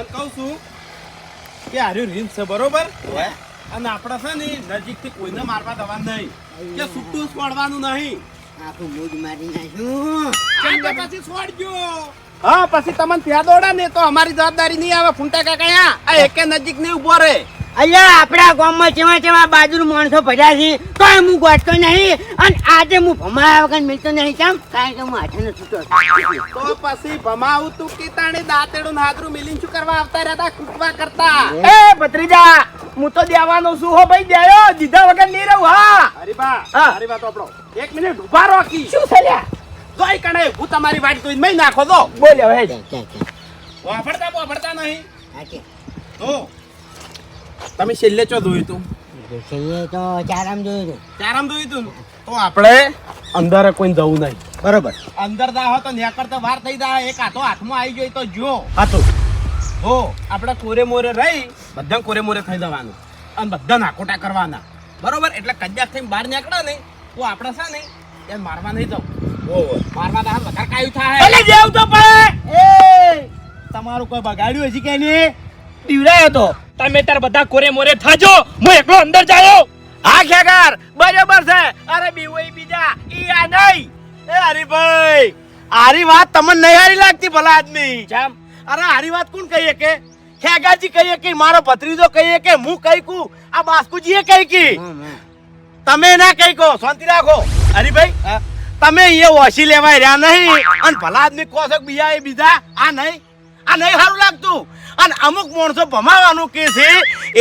તને કહું છું કે હાર્યું રીંછ છે બરોબર? અને આપણે છે ને નજીકથી કોઈને મારવા દવા નહીં. કે છૂટું છોડવાનું નહીં. આખું મૂજ મારી નાખ્યું પછી છોડજો. હા પછી તમને ત્યાં દોડા ને તો અમારી જવાબદારી નહીં આવે. ફૂંટા કાકા આ એકે નજીક નહીં ઊભો રહે અલ્યા આપણા ગામમાં જેવા જેવા બાજુ માણસો ભર્યા છે તો હું ગોઠતો નહીં. અને આજે હું ભમાયા વગર મિલતો નહીં કેમ? કારણ કે હું હાથે છૂટો તો પછી ભમાવું તું કે તાણે દાંતેડું હાથરું મિલીને શું કરવા આવતા રહેતા કૂટવા કરતા. એ ભત્રીજા હું તો દેવાનો છું હો ભાઈ દેયો દીધા વગર નહીં રહું હા. હરીબા હા. હરીબા તો આપણો એક મિનિટ ઊભા રોકી શું થયા જોઈ કણે હું તમારી વાટ જોઈને મઈ નાખો તો. બોલ હવે. વાપરતા વાપરતા નહીં. હા, કે. તો તમે છેલ્લે ચો જોયું તું? છેલ્લે તો ચારામ જોયું તું. ચારામ જોયું તું તો આપણે અંદર કોઈ જવું નહીં. બરોબર. અંદર દાહો તો નેકર કરતા વાર થઈ જાય. એક હાથો હાથમાં આવી ગયો તો જો. હાથો હો આપણે કોરે મોરે રહી બધા કોરે મોરે થઈ જવાનું. અને બધા નાકોટા કરવાના. બરોબર? એટલે કદાચ થઈને બહાર નીકળે ને તો આપણે છે ને એ મારવા નહીં જવું. મારવા તો વધારે કાયું થાય. એટલે જેવું તો પડે. એ તમારું કોઈ બગાડ્યું હજી કે નહીં? પીવડાયો તો. તમે તાર બધા કોરે મોરે થાજો. હું એકલો અંદર જાયો. હા ખેગાર બરાબર છે. અરે બીવઈ બીજા ઈ આ નહીં. એ હરીભાઈ આરી વાત તમને નહીં હારી લાગતી ભલા આદમી. જામ. અરે હારી વાત કોણ કહીએ કે? ખેગાજી કહીએ કે મારો ભત્રીજો કહીએ કે હું કઈ કુ? આ બાસ્કુજીએ કઈ કી. તમે ના કઈ કહો શાંતિ રાખો. હરીભાઈ તમે અહીંયા ઓછી લેવાય રહ્યા નહીં. અને ભલા આદમી કહો છો કે બીજા એ બીજા. આ નહીં. આ નહીં સારું લાગતું. અને અમુક માણસો ભમાવાનું કે છે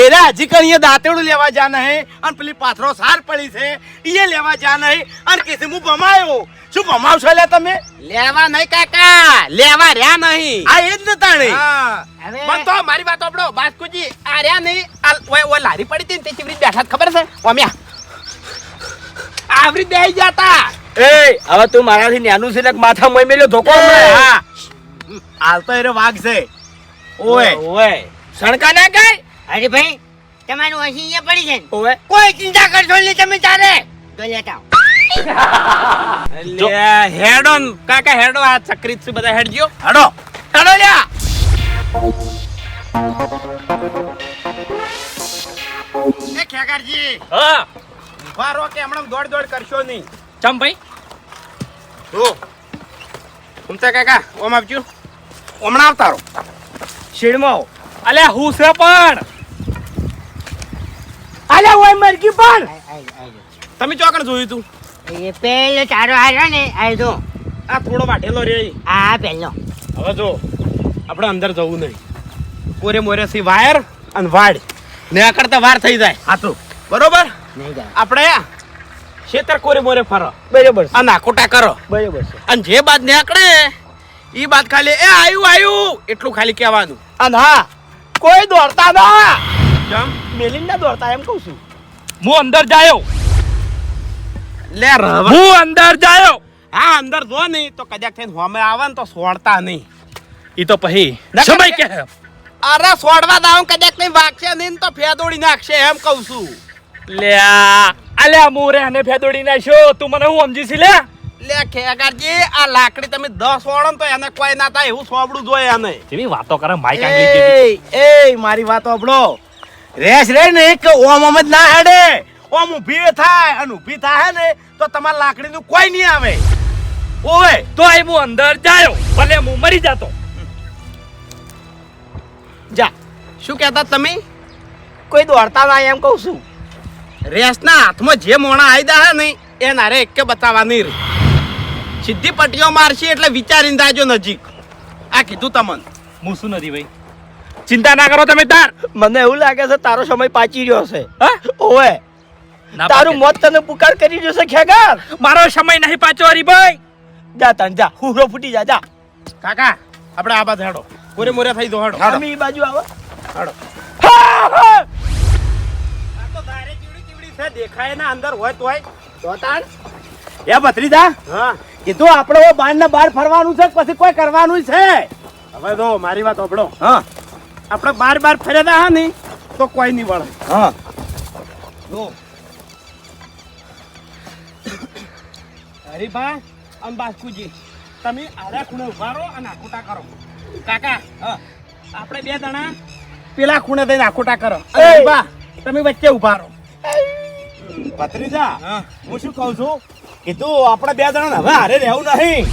એરા હજી કઈ દાંતેડું લેવા જા નહીં? અને પેલી પાથરો સાર પડી છે. એ લેવા જા નહીં? અને કે છે હું ભમાયો. શું ભમાવશો લે તમે? લેવા નહીં કાકા. લેવા રહ્યા નહીં. આ એ જ ને તાણી. હવે પણ તો મારી વાત આપડો બાસ્કુજી આ રહ્યા નહીં. આ લારી પડી હતી ને તે ચીવડી બેઠા ખબર છે? ઓમ્યા. આવરી બેહી જાતા એ હવે તું મારાથી નાનું છે ને માથા મોઈ મેલ્યો ધોકો. હા. હાલ તો એનો વાઘ છે. ઓય. ઓય. સણકા ના કઈ અરે ભાઈ તમારું અહીં અહીંયા પડી છે? ઓય કોઈ ચિંતા કરશો નહીં તમે તારે તો લેતા હેડો ન, કાકા હેડો આ ચક્રિત છે બધા હેડજો. હેડો. હેડો લ્યા. એ ખેગારજી. હા. ઊભા રહો કે હમણાં દોડ દોડ કરશો નહીં. ચમ ભાઈ જો ઉમતા કાકા ઓમ આવજો હમણાં આવતારો શેડમાં આવો. અલ્યા હું છે પણ. અલ્યા ઓય મરકી પણ. આય, આય, આય. તમે ચોકણ જોયું તું? એ પેલો ચારો હાર્યો ને આ જો. આ થોડો વાઢેલો રે આ પેલો હવે જો આપણે અંદર જવું નહીં. કોરે મોરે સી વાયર અને વાડ. ને આ કરતા વાર થઈ જાય. હાથું બરોબર? નહીં જાય. આપણે ખેતર કોરે મોરે ફરો. બરાબર છે. અને નાખોટા કરો. બરોબર છે. અને જે બાદ નીકળે ઈ બાદ ખાલી એ આયુ આયુ. એટલું ખાલી કહેવાનું. અને હા કોઈ દોડતા ના. જમ મેલિન ના દોડતા એમ કહું છું. હું અંદર જાયો. લે રવા હું અંદર જાયો. હા અંદર જો નહીં તો કદાચ થઈને હોમે આવે ને તો સોડતા નહીં. ઈ તો પછી સમય કે- અરે સોડવા દાવ કદાચ નહીં વાગશે નહીં તો ફેદોડી નાખશે એમ કહું છું. લ્યા. અલ્યા મોરે અને ફેદોડી નાખ્યો. તું મને હું સમજી છી લે? લે ખેગારજી આ લાકડી તમે દસ વાળો તો એને કોઈ ના થાય એવું સોબડું જોઈએ એને. જેવી વાતો કરે માઈક આંગળી જેવી. એ મારી વાત આપડો રેસ રે ને એક ઓમ ઓમ જ ના હેડે. ઓમ ઊભી થાય અને ઊભી થાય ને તો તમારા લાકડીનું કોઈ નહીં આવે. ઓય તો એ હું અંદર જાયો ભલે હું મરી જાતો. જા. શું કહેતા તમે? કોઈ દોડતા ના એમ કહું છું. રેસના હાથમાં જે મોણા આવી દે ને એ નારે એક બતાવવાની નહીં રે. સીધી પટ્ટીઓ મારશે એટલે વિચારીને દાજો નજીક. આ કીધું તમને. હું શું નથી ભાઈ? ચિંતા ના કરો તમે તાર. મને એવું લાગે છે તારો સમય પાચી રહ્યો છે. હા? ઓવે. ના તારું મોત તને પુકાર કરી રહ્યો છે ખેગાર. મારો સમય નહીં પાછો હરીભાઈ જા તન જા. હુરો ફૂટી જા જા. કાકા આપણે આ બાજુ હાડો. કોરે મોરે થઈ દો હાડો. અમે ઈ બાજુ આવો. હેડો. છે દેખાય ના અંદર હોય તોય. તો તાણ એ ભત્રીજા હા. કીધું આપણે બાર ને બાર ફરવાનું છે પછી કોઈ કરવાનું છે? હવે તો મારી વાત સાંભળો હા. આપણે બાર બાર ફર્યા હા ને તો કોઈ નહીં વળે. હા. જો. હરીભા અને બાસ્કુજી તમે આડા ખૂણે ઊભા રહો અને આખોટા કરો. કાકા હા. આપણે બે જણા પેલા ખૂણે થઈને આખોટા કરો. અરે બા તમે વચ્ચે ઊભા રહો. ભત્રીજા હા. હું શું કહું છું? કીધું આપણે બે જણા હવે હારે રહેવું નહીં.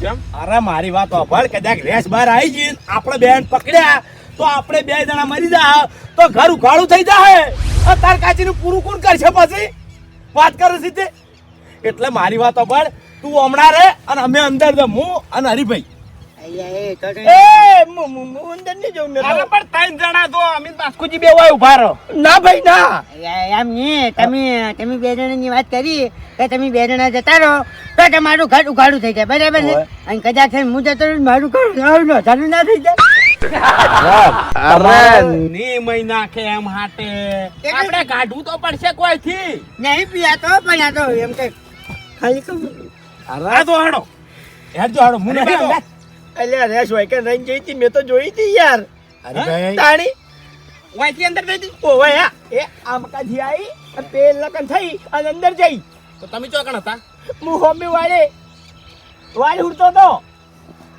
કેમ? અરે મારી વાત સાંભળ કદાચ રેસ બહાર આવી ગઈ આપણે બેન પકડ્યા તો આપણે બે જણા મરી જા. તો ઘર ઉઘાડું થઈ જાય તાર કાચીનું પૂરું કોણ કરશે પછી? વાત કરે છે તે. એટલે મારી વાત સાંભળ તું હમણાં રે અને અમે અંદર જમું હું અને હરીભાઈ. ના ભાઈ ના. એમ નહીં. તમે તમે બે જણાની વાત કરી કે તમે બે જણા જતા રહો તો તમારું ઘર ઉઘાડું થઈ જાય. બરાબર છે? અને કદાચ હું જતો રહું મારું ઘર ઉઘાડું ના થઈ જાય. અરે ની એમ હાટે. આપણે કાઢવું તો પડશે કોઈથી? નહીં પીયા તો પણ આ તો એમ કે ખાલી કહું. આ તો હાડો. હેડ જો હાડો. હું નહીં અલ્યા રેસ હોય કે રહીને જઈ હતી મેં તો જોઈ હતી યાર. હરીભાઈ તાણી? વાંચી અંદર થઈ હતી? ઓવે હા એ આમકાથી આવી અને પેલ લગન થઈ અને અંદર જઈ. તો તમે ચોકણ હતા? હું હોમી વાળે. વાળ ઉડતો તો.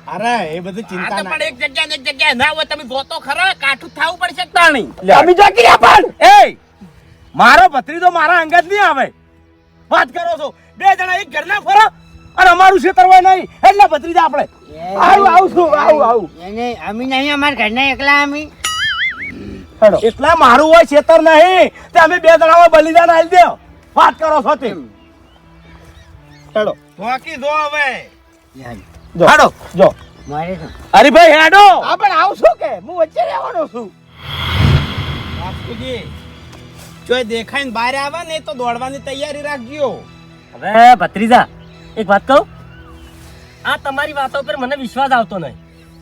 અરે એ બધું ચિંતા ના એક જગ્યા ને એક જગ્યા ના હોય તમે ગોતો ખરા કાઠું થાવું પડશે તાણી. તમે જો કર્યા પણ. એ મારો ભત્રીજો મારા અંગત નહીં આવે. વાત કરો છો. બે જણા એક ઘરના ફરો અને અમારું ખેતર હોય નહીં એટલે ભત્રીજા આપણે. આવું આવું છું આવું આવું. એને અમે નહીં અમારા ઘરના એકલા અમે. હેડો. એટલા મારું હોય ખેતર નહીં તે અમે બે જણા હોય બલિદાન આલી દે. વાત કરો છો તે હેડો. બાકી જો હવે. જો. હાડો. જો. મારે શું હરીભાઈ હેડો. હા પણ આવું છું કે? હું વચ્ચે રહેવાનો છું. બાપુજી જો દેખાઈને બહાર આવે ને તો દોડવાની તૈયારી રાખજો. હવે ભત્રીજા એક વાત કહું? આ તમારી વાતો પર મને વિશ્વાસ આવતો નહીં.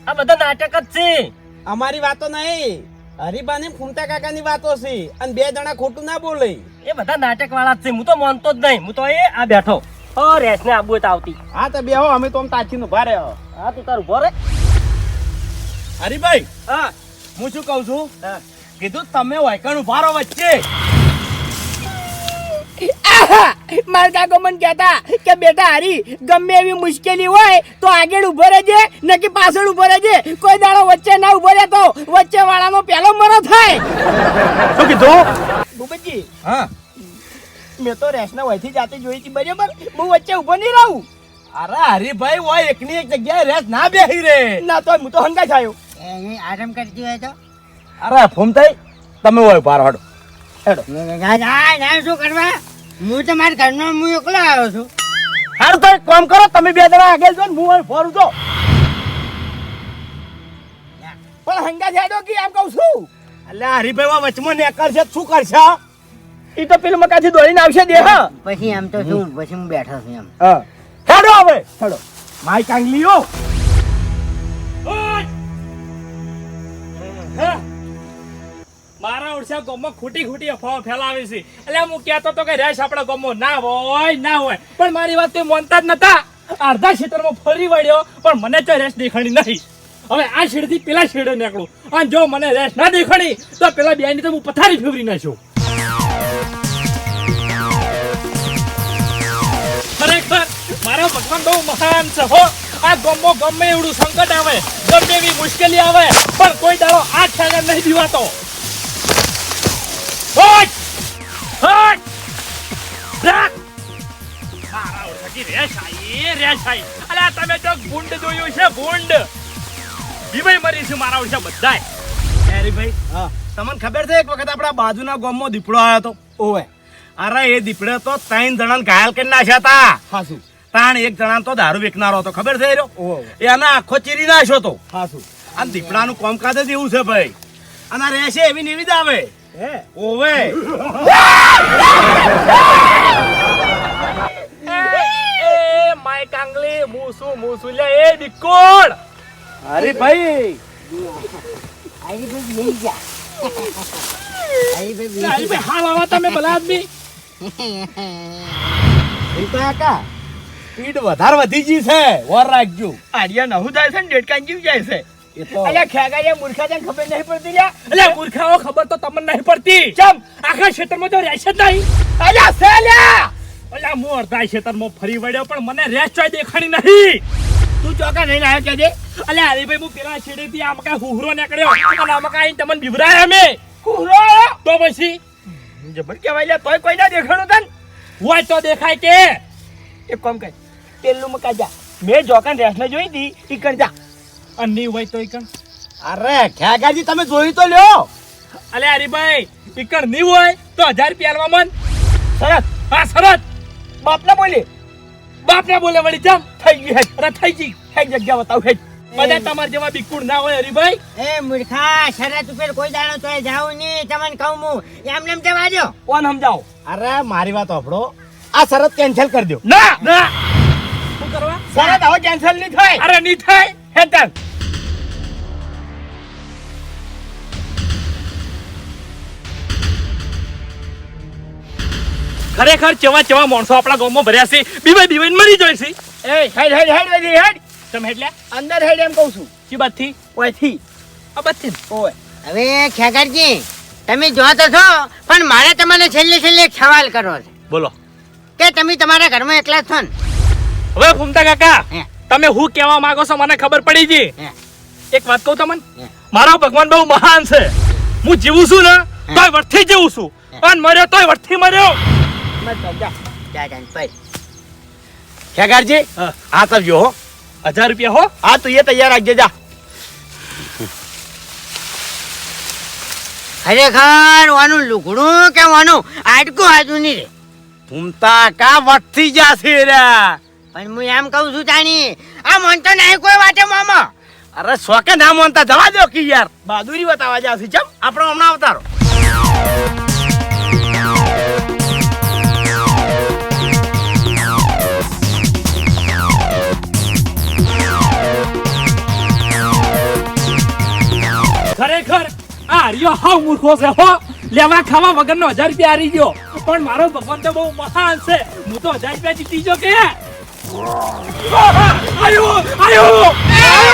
આ બધા નાટક જ છે. અમારી વાતો નહીં. હરીબા ને ફૂમતા કાકાની વાતો છે અને બે જણા ખોટું ના બોલે. એ બધા નાટક વાળા જ છે. હું તો માનતો જ નહીં. હું તો એ આ બેઠો. ઓ રેસ ને આબુ આવતી. હા તો બેહો. અમે તો તાચીને ઊભા રહ્યો. હા તું તાર ઊભો રે. હરીભાઈ હા. હું શું કહું છું? કીધું તમે વાયકણ ઊભા રહો વચ્ચે. મારા કાકો મને કહેતા કે બેટા હારી ગમે એવી મુશ્કેલી હોય તો આગળ ઊભો રહેજે નકી પાછળ ઊભો રહેજે. કોઈ દાડો વચ્ચે ના ઊભો રહેતો વચ્ચે વાળાનો પહેલો મરો થાય. શું કીધું? ભૂપતજી હા. મેં તો રેસના વયથી જાતે જોઈ હતી બરાબર? હું વચ્ચે ઊભો નહીં રહું. અરે હરીભાઈ હોય એકની એક જગ્યાએ રેસ ના બેહી રે ના તો હું તો હંગા થયો. એને આરામ કરતી હોય તો? અરે થઈ. તમે હોય ઊભા રહો હેડો. ના ના ના શું કરવા? હું તો મારા ઘરનો હું એકલો આવ્યો છું. હારું તો એક કામ કરો તમે બે જણા આગળ જો ને હું અહીં ફરું તો પણ હંગા જાડો કે આમ કહું છું. એટલે હરીભાઈ વા વચમાં નેકર છે શું કરશે એ તો પેલું મકાથી દોડીને આવશે દે હા? પછી આમ તો શું પછી હું બેઠો છું એમ. હા. હેડો હવે. હેડો. માઈ કાંગલીઓ મારા ઓરસા ગોમમાં ખોટી ખોટી અફવાઓ ફેલાવે છે. એટલે હું કહેતો તો કે રેશ આપણા ગોમો ના હોય ના હોય. પણ મારી વાત કોઈ માનતા જ નતા. અડધા ક્ષેત્રમાં ફરી વળ્યો, પણ મને તો રેસ દેખાણી નહીં. હવે આ છેડથી પેલા છેડે નીકળું. અને જો મને રેસ ના દેખાણી તો પેલા બેની તો હું પથારી ફેવરી નાખ્યો ખરેખર, મારા ભગવાન બહુ મહાન છે હો. આ ગમો ગમે એવડું સંકટ આવે, ગમે એવી મુશ્કેલી આવે, પણ કોઈ દાડો આ ખ્યાલ નહીં દીવાતો હટ! હટ! રાખ! મારા આઈ, રેસ આઈ. અલા, તમે તો ભૂંડ જોયું છે ગુંડ બીમાઈ મરી છે મારા ઓળખા બધાય હરીભાઈ હા તમને ખબર છે એક વખત આપણા બાજુના ગામમાં દીપડો આવ્યો હતો ઓવે અરે એ દીપડે તો ત્રણ જણાને ઘાયલ કરી નાખ્યા હતા હાસુ તાણ એક જણા તો દારૂ વેચનારો હતો ખબર છે રહ્યો? એને આખો ચીરી નાખ્યો તો હાસુ આ દીપડાનું કામકાજ જ એવું છે ભાઈ અને આ રહેશે એવી નિવિદ આવે હે? ઓવે. એ માય કાંગલી મૂસુ મૂસુ લે? એ બિકોડ અરે ભાઈ. આઈ ભાઈ લઈ જા આઈ ભાઈ અરે ભાઈ હાલ આવા તમે ભલા આદમી. કાકા સ્પીડ વધારે વધી ગઈ છે. વર રાખજો. આડિયા નહુ જાય છે ને ડેટકાન જીવ જાય છે. અલ્યા ખેગાયા મૂર્ખા તને ખબર નહીં પડતી લ્યા. અલ્યા મૂર્ખાઓ ખબર તો તમને નહીં પડતી. ચમ. આખા ક્ષેત્રમાં તો રહેશે જ નહીં. અલ્યા છે લ્યા! અલ્યા હું અડધા ક્ષેત્રમાં ફરી વળ્યો પણ મને રેસ ચોય દેખાણી નહીં. તું ચોકા નહીં લાયો કેજે અલે હરીભાઈ હું પેલા છેડેથી આમ કાંઈ હુહરો નીકળ્યો. અને કઈ કાંઈ તમને બિભરાય અમે. હુહરો? તો પછી? જબર કેવાય લે તોય કોઈ ના દેખાણું તન. હોય તો દેખાય કે. એક કામ કર પેલું મકા જા. મેં જોકાન રેસને જોઈ હતી ઈ કર જા અને નહીં હોય તો ઈકણ અરે ખેગાજી તમે જોયું તો લ્યો. અલે હરીભાઈ ઈકણ નહીં હોય તો હજાર રૂપિયા આલવા મન. સરસ હા સરસ બાપના બોલી. બાપને બોલે વળી જમ થઈ ગઈ હેડ. અરે થઈ ગઈ. થઈ જગ્યા બતાવ હેડ. બધા તમાર જેવા બિકુડ ના હોય હરીભાઈ. એ મૂર્ખા શરત ઉપર કોઈ દાડો તોય જાવ નહીં. તમને કહું હું એમ નેમ જવા દો કોણ સમજાવો. અરે મારી વાત સાંભળો આ શરત કેન્સલ કરી દો ના ના. શું કરવા? શરત હવે કેન્સલ નહીં થાય. અરે નહીં થાય. હેડ ખરેખર ચવા ચવા માણસો આપણા ગામમાં ભર્યા છે? બીવાઈ બીવાઈ મરી જાય છે. એ હેડ હેડ હેડ વધી હેડ. તમે એટલે અંદર હેડ એમ કહું છું. શી ઓયથી આ બાતથી ઓય. હવે ખેગરજી તમે જો તો છો પણ મારે તમને છેલ્લે છેલ્લે એક સવાલ કરવો છે. બોલો. કે તમે તમારા ઘરમાં એકલા જ છો ને? હવે ફૂમતા કાકા? હે. તમે હું કહેવા માંગો છો મને ખબર પડી ગઈ. એક વાત કહું તમને? મારો ભગવાન બહુ મહાન છે. હું જીવું છું ને તોય વરથી જીવું છું. અને મર્યો તોય વર્થી મર્યો. ખેગારજી હા. તો જો હો. હજાર રૂપિયા હો. હા તો એ તૈયાર રાખજે જા. ખરેખર વાનું લુગડું કે વાનું? આટકું હાજુ નહીં રે. તુમતા કા વટથી જાશે રે? પણ હું એમ કહું છું તાણી આ મનતો નહીં કોઈ વાતે મામા. અરે શોકે ના માનતા જવા દો કે યાર. બહાદુરી બતાવવા જાશે ચમ આપણો હમણાં અવતારો. ખરેખર આ હરિયો હાવ મૂર્ખો છે હો. લેવા ખાવા વગરનો હજાર રૂપિયા હારી ગયો. પણ મારો ભગવાન તો બહુ મહાન છે. હું તો હજાર રૂપિયા જીતી ગયો કે? આયો આયો ક્યાં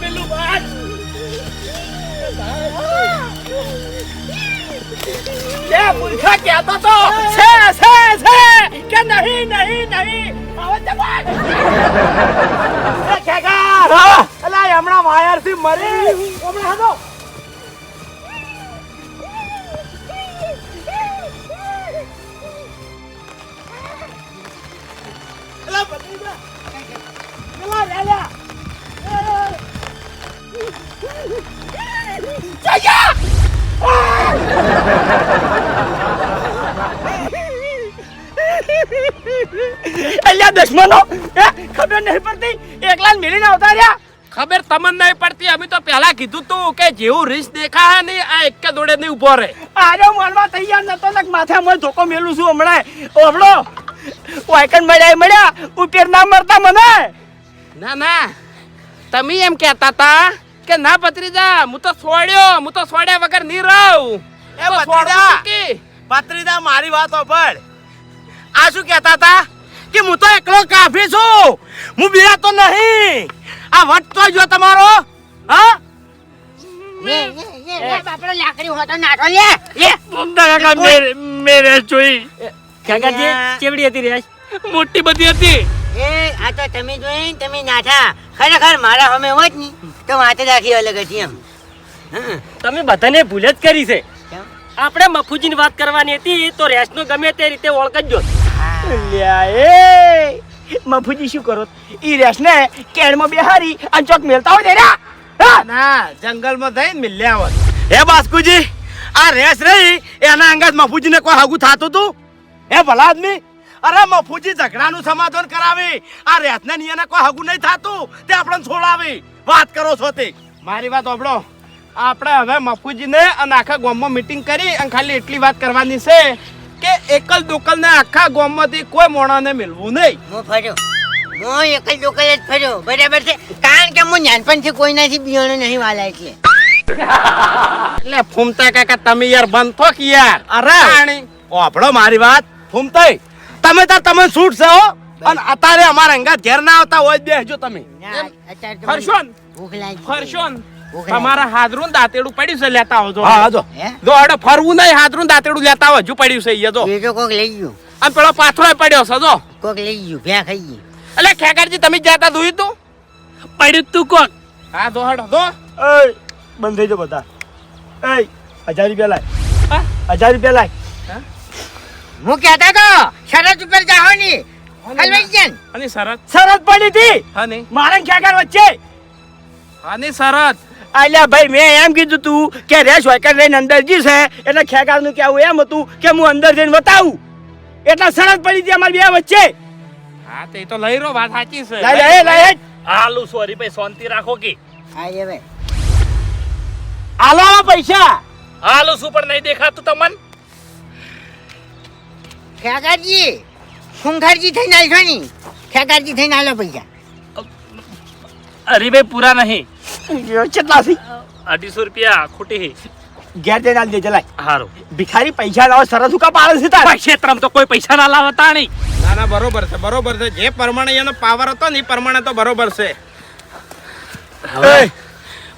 પેલું વાત મૂર્ખા કહેતો છે છે છે કે નહીં નહીં નહીં હમણાં વાયરથી મરી. હમણાં હાલો. અલ્યા દુશ્મનો એ ખબર નહીં પડતી એકલા મિલીને આવતા રહ્યા. ખબર તમને નહીં પડતી અમે તો પહેલા કીધું તું કે જેવું રીસ દેખાય ને આ એક દોડે નહીં ઊભો રહે. આજો મારવા તૈયાર નતો ને માથે અમે ધોકો મેલું છું હમણાં ઓબળો. વાયકન મળ્યા મળ્યા. ઉપર ના મરતા મને. ના ના. તમે એમ કહેતા તા કે ના ભત્રીજા હું તો છોડ્યો હું તો છોડ્યા વગર નહીં રહું. એ ભત્રીજા. ભત્રીજા મારી વાત સાંભળ આ શું કહેતા હતા? કે હું તો એકલો કાફી છું. હું બીજા તો નહીં. આ વટ તો જો તમારો? હા? લે, લે, લે, લે, લાકડી હોતો નાટો લે. લે મેરે જોઈ. કાકાજી કેવડી હતી રેસ મોટી બધી હતી. એ આ તો તમે જોઈ તમે નાઠા ખરેખર મારા હમે હોતની તો વાત જ આખી અલગ હતી એમ. હં. તમે બધાને ભૂલ જ કરી છે? આપણે મફુજીની વાત કરવાની હતી તો રેશનો ગમે તે રીતે ઓળખજો. લ્યા એ! મફુજી શું કરો? ઈ રેસ ને કેળમાં બેહારી અને ચોક મેલતા હોય ને ના જંગલમાં જઈને મિલ્યા હોત. હે બાસ્કુજી આ રેસ રહી એના અંગત મફુજીને કોઈ હાગુ થાતું તું? હે ભલા આદમી? અરે મફુજી ઝઘડાનું સમાધાન કરાવી. આ રેસને નિયને કોઈ હગું નહીં થાતું. તે આપણને છોડાવી. વાત કરો છો તે. મારી વાત ઓબળો આપણે હવે મફુજીને અને આખા ગામમાં મીટિંગ કરી અને ખાલી એટલી વાત કરવાની છે કે એકલ દોકલને આખા ગામમાંથી કોઈ મોણાને મિલવું નહીં. હું ફર્યો. હું એકલ જ લોકલ જ ફર્યો. બરાબર છે? કારણ કે હું નાનપણથી કોઈનાથી બિયાણો નહીં વાલા એટલે એટલે ફૂમતા કાકા તમે યાર બંધ થો કે યાર. અરે! આપણો મારી વાત. ફૂમતાઈ તમે તાર તમે છૂટ છો અને અત્યારે અમારા અંગાત ઘેર ના આવતા હોય બેસજો તમે. ના, અત્યારે તો મને ફરશો ને? ભૂખ લાગી. ફરશો ને? ઉઘરાય. તમારા હાથરું દાંતેડું પડ્યું છે લેતા આવજો. જો હા જો. જો હડો ફરવું નહીં હાથરું ને દાંતેડું લેતા આવો હજુ પડ્યું છે અહીંયા જો. એ કોક લઈ ગયો. અને પેલો પાથરો પડ્યો છે જો. કોક લઈ ગયું ભ્યા ખાઈ ગયું એટલે ખેગારજી તમે જાતા ધોયું તું? પડ્યું તું કોક? હા જો હડો જો. એ બંધ થઈ જો બધા. એ હજાર રૂપિયા લાય. હા? હજાર રૂપિયા લાય. હું? કહેતો તો શરત ઉપર જાઓ ની હલવાઈ ગયા અને શરત. શરત પડી હતી. હા નહીં મારા ને વચ્ચે? હા નહીં શરત. અલ્યા ભાઈ મેં એમ કીધું તું કે રેસ વાયકર લઈને અંદર છે. એટલે ખેગારનું કેવું એમ હતું કે હું અંદર જઈને બતાવું એટલે શરત પડી હતી અમારી બે વચ્ચે. હા તે તો લઈ રો વાત સાચી છે. લઈ લઈ લઈ હાલું સોરી ભાઈ શાંતિ રાખો કે. હા એ ભાઈ. આલો પૈસા. હાલું શું પણ નહીં દેખાતું તમને? ખેગારજી ખૂંખારજી થઈને આવ્યો ને? ખેગારજી થઈને આવ્યો પૈસા. અરે ભાઈ પૂરા નહીં. કેટલા થી અઢીસો રૂપિયા ખોટી ઘેર જઈને આલી દેજે હારો. ભિખારી પૈસા લાવો સરસ ઉકા પાડે છે તારા. ક્ષેત્રમાં તો કોઈ પૈસા ના લાવતા નહીં ના ના બરોબર છે બરોબર છે. જે પ્રમાણે એનો પાવર હતો ને એ પ્રમાણે તો બરોબર છે. હવે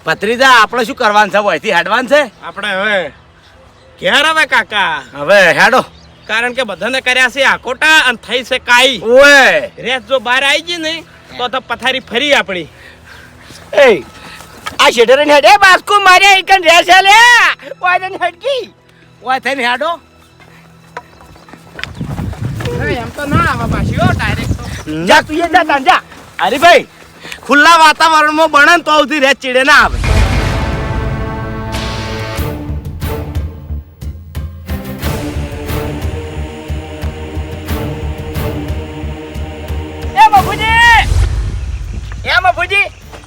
ભત્રીજા આપણે શું કરવાનું છે? હેડવાનું છે? આપણે હવે ઘેર હવે કાકા. હવે હેડો. કારણ કે બધાને કર્યા છે આકોટા અને થઈ છે કાઈ. ઓય. રેસ જો બહાર આવી ગઈ ને તો તો પથારી ફરી આપણી. એ આ શેઠરે ને હેડે બાસ્કુ મારે એકન રેસ લે વાયદન હડકી. ઓય થઈને હેડો. એમ તો ના આવે પાછી હો ડાયરેક્ટ જા તું એ જા તાન જા. હરીભાઈ ખુલ્લા વાતાવરણમાં બને ને તો સુધી રેત ચીડે ના આવે.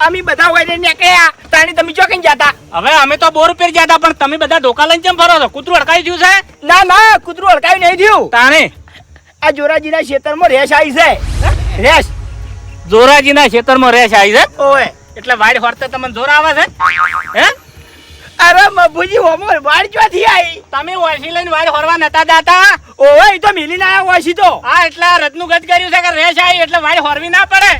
અમે બધા હોય નીકળ્યા તાણી તમે જો કઈ જાતા? હવે અમે તો બોર ઉપર જતા પણ તમે બધા ધોકા લઈને કેમ ફરો છો? કૂતરું અડકાઈ ગયું છે? ના ના કૂતરું અડકાઈ નહીં થયું. તાણે? આ જોરાજીના ખેતરમાં રેસ આવી છે. રેશ જોરાજીના ખેતરમાં રેસ આવી છે? ઓય એટલે વાડ ફરતે તમને જોર આવે છે? હે? અરે મભુજી હોમો વાડ ચોથી આવી? તમે ઓછી લઈને વાડ ફરવા નતા દાતા ઓય તો મિલી ના હોય છે તો. આ એટલા રત્નું ગત કર્યું છે કે રેસ આવી એટલે વાડ ફરવી ના પડે?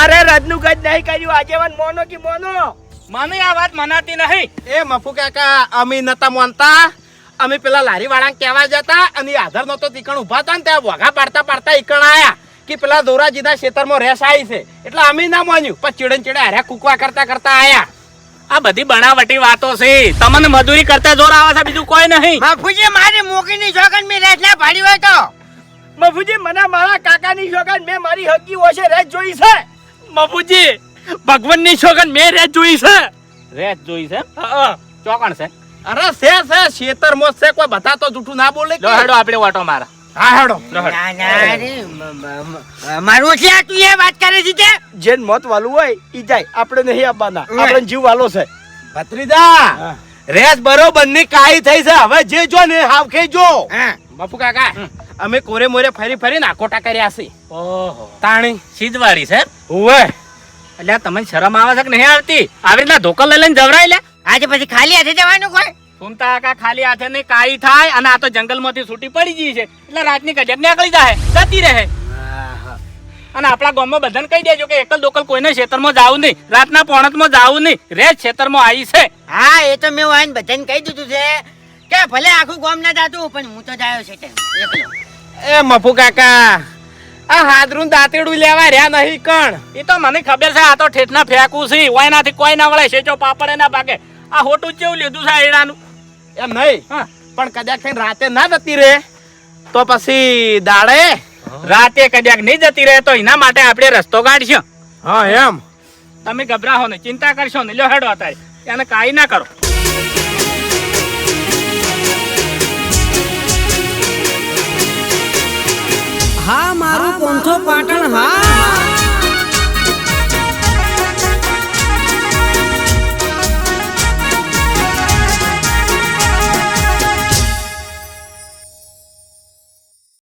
અરે રજનું ગજ નહીં કર્યું. આજેવન મોનો કે મોનો. મને આ વાત મનાતી નહીં. એ મફુ કાકા અમે નતા માનતા. અમે પેલા લારી વાળા કહેવા જતા અને આધાર નતો તીકણ ઊભા હતા ને ત્યાં વોઘા પાડતા પાડતા ઈકણ આયા કે પેલા દોરાજીના ખેતરમાં રેસ આવી છે. એટલે અમે ના માન્યું. પણ ચીડે ચીડે હાર્યા કૂકવા કરતા કરતા આયા. આ બધી બનાવટી વાતો છે. તમને મજૂરી કરતા જોર આવે છે બીજું કોઈ નહીં. બાપુજી મારી મોકીની જોગન મેં રેસ ના પાડી હોય તો. મફુજી મને મારા કાકાની જોગન મેં મારી હકી ઓછે રેસ જોઈ છે. બાપુજી ભગવાનની છોકન મેં રેત જોઈ છે. રેત જોઈ છે ચોકણ છે? અરે છે છે શેતર જ છે કોઈ બધા તો જૂઠું ના બોલે લો હેડો આપણે વાટો મારા. હા હેડો. ના ના રે મારું છે આ તું એ વાત કરે છે કે? જેન મોત વાલું હોય ઈ જાય. આપણે નહીં આપવાના આપણે જીવ વાલો છે. ભત્રીજા રેસ બરોબરની કાઈ થઈ છે. હવે જે જો ને હાવખે જો. બાપુ કાકા અમે કોરે મોરે ફરી ફરી નાકોટા કર્યા છે. ઓહો. તાણી. સીધવાડી છે ઓવે એટલે તમને શરમ આવે છે કે નહીં આવતી? આવી રીતના ધોકા લઈ લઈને જવરાય લે. આજે પછી ખાલી હાથે જવાનું કોઈ? સુનતા કા ખાલી હાથે નહીં કાઈ થાય અને આ તો જંગલમાંથી છૂટી પડી ગઈ છે. એટલે રાતની કજક નીકળી જાય જતી રહે. અને આપણા ગામમાં બધાને કહી દેજો કે એકલ દોકલ કોઈને ખેતરમાં જાવું નહીં રાતના પોણતમાં જાવું નહીં રે ખેતરમાં આવી છે. હા એ તો મેં વાઈન બધાને કહી દીધું છે. કે ભલે આખું ગામ ના જાતું પણ હું તો જાયો છે એકલો. એ મફુ કાકા આ હાદરું દાંતેડું લેવા રહ્યા નહીં કણ. એ તો મને ખબર છે આ તો ઠેઠના ફેંકું છે વાયનાથી કોઈ ના વળે શેચો પાપડ ના પાકે આ હોટું જેવું લીધું છે એડાનું એમ નહીં? હા. પણ કદાચ થઈને રાતે ના જતી રહે તો પછી દાડે રાતે કદાચ નહીં જતી રહે તો એના માટે આપણે રસ્તો કાઢશું. હા એમ. તમે ગભરાહો ને ચિંતા કરશો ને લ્યો હેડો અત્યારે. એને કાંઈ ના કરો. મારું કોંથો પાટણ હા?